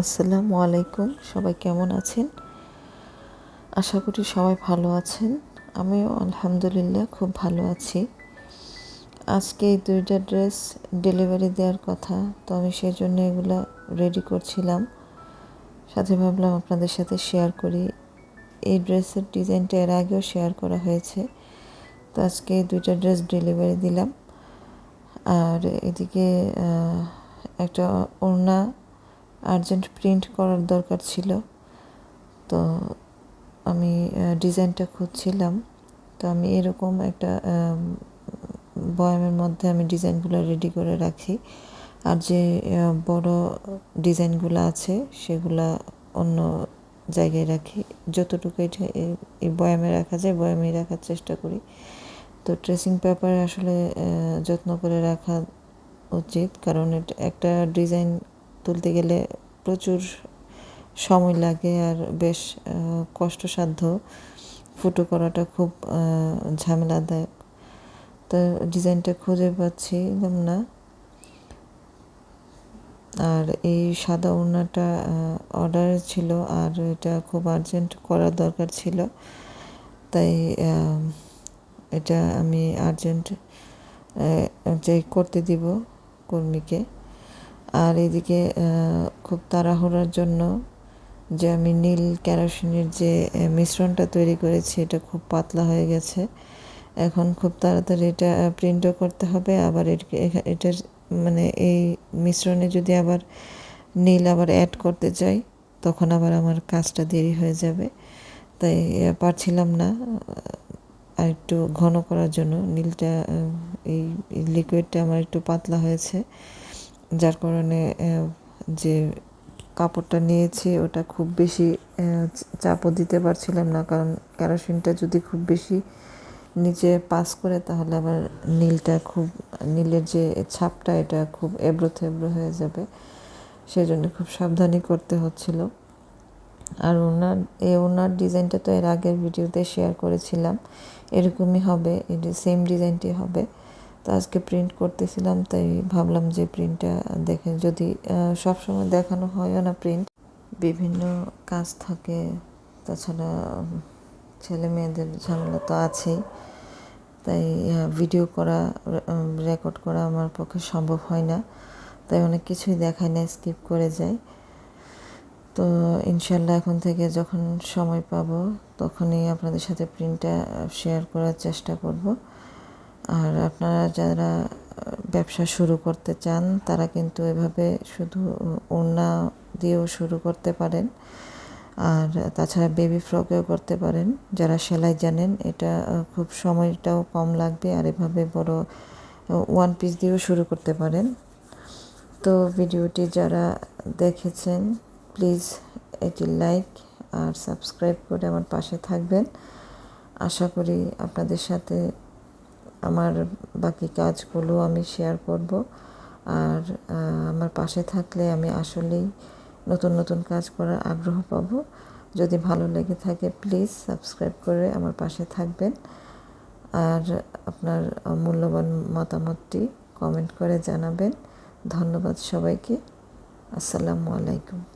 আসসালামু আলাইকুম। সবাই কেমন আছেন? আশা করি সবাই ভালো আছেন। আমিও আলহামদুলিল্লাহ খুব ভালো আছি। আজকে এই দুইটা ড্রেস ডেলিভারি দেওয়ার কথা, তো আমি সেই জন্য এগুলো রেডি করছিলাম। সাথে ভাবলাম আপনাদের সাথে শেয়ার করি। এই ড্রেসের ডিজাইনটা এর আগেও শেয়ার করা হয়েছে। তো আজকে এই দুইটা ড্রেস ডেলিভারি দিলাম। আর এদিকে একটা ওড়না আর্জেন্ট প্রিন্ট করার দরকার ছিল। তো আমি ডিজাইনটা খুঁজছিলাম। তো আমি এরকম একটা বয়ামের মধ্যে আমি ডিজাইনগুলো রেডি করে রাখি। আর যে বড় ডিজাইনগুলো আছে, সেগুলা অন্য জায়গায় রাখি। যতটুকু এটা এই বয়ামে রাখা যায়, বয়ামেই রাখার চেষ্টা করি। তো ট্রেসিং পেপারে আসলে যত্ন করে রাখা উচিত। কারণ এটা একটা ডিজাইন তুলতে গেলে প্রচুর সময় লাগে আর বেশ কষ্টসাধ্য। ফুটো করাটা খুব ঝামেলাদায়ক। তো ডিজাইনটা খুঁজে পাচ্ছি না? আর এই সাদা ওড়নাটা অর্ডার ছিল আর এটা খুব আর্জেন্ট করার দরকার ছিল। তাই এটা আমি আর্জেন্ট যে করতে দিব কর্মীকে। আর এদিকে খুব তাড়াহুড়ার জন্য যে আমি নীল ক্যারোসিনের যে মিশ্রণটা তৈরি করেছি, এটা খুব পাতলা হয়ে গেছে। এখন খুব তাড়াতাড়ি এটা প্রিন্টও করতে হবে। আবার এটার মানে এই মিশ্রণে যদি আবার নীল আবার অ্যাড করতে চাই, তখন আবার আমার কাজটা দেরি হয়ে যাবে। তাই পারছিলাম না আর একটু ঘন করার জন্য। নীলটা এই লিকুইডটা আমার একটু পাতলা হয়েছে। যার কারণে যে কাপড়টা নিয়েছি ওটা খুব বেশি চাপও দিতে পারছিলাম না। কারণ কেরোসিনটা যদি খুব বেশি নিচে পাস করে, তাহলে আবার নীলটা খুব, নীলের যে ছাপটা, এটা খুব এবড়ো থেবড়ো হয়ে যাবে। সেই জন্য খুব সাবধানী করতে হচ্ছিল। আর ওনার, এ ওনার ডিজাইনটা তো এর আগের ভিডিওতে শেয়ার করেছিলাম। এরকমই হবে এটি সেম ডিজাইনটি হবে। তো আজকে প্রিন্ট করতেছিলাম, তাই ভাবলাম যে প্রিন্টটা দেখে যদি সবসময় দেখানো হয়ও না প্রিন্ট বিভিন্ন কাজ থাকে, তাছাড়া ছেলে মেয়েদের ঝামেলা তো আছেই। তাই ভিডিও করা রেকর্ড করা আমার পক্ষে সম্ভব হয় না। তাই অনেক কিছুই দেখায় না স্কিপ করে যায় তো ইনশাল্লাহ এখন থেকে যখন সময় পাবো, তখনই আপনাদের সাথে প্রিন্টটা শেয়ার করার চেষ্টা করব। আর আপনারা যারা ব্যবসা শুরু করতে চান, তারা কিন্তু এভাবে শুধু ওড়না দিয়েও শুরু করতে পারেন। আর তাছাড়া বেবি ফ্রকেও করতে পারেন। যারা সেলাই জানেন, এটা খুব সময়টাও কম লাগবে। আর এভাবে বড় ওয়ান পিস দিয়েও শুরু করতে পারেন। তো ভিডিওটি যারা দেখেছেন প্লিজ এটি লাইক আর সাবস্ক্রাইব করে আমার পাশে থাকবেন। আশা করি আপনাদের সাথে আমার বাকি কাজগুলো আমি শেয়ার করব। আর আমার পাশে থাকলে আমি আসলেই নতুন নতুন কাজ করার আগ্রহ পাব। যদি ভালো লেগে থাকে প্লিজ সাবস্ক্রাইব করে আমার পাশে থাকবেন। আর আপনার মূল্যবান মতামতটি কমেন্ট করে জানাবেন। ধন্যবাদ সবাইকে। আসসালামু আলাইকুম।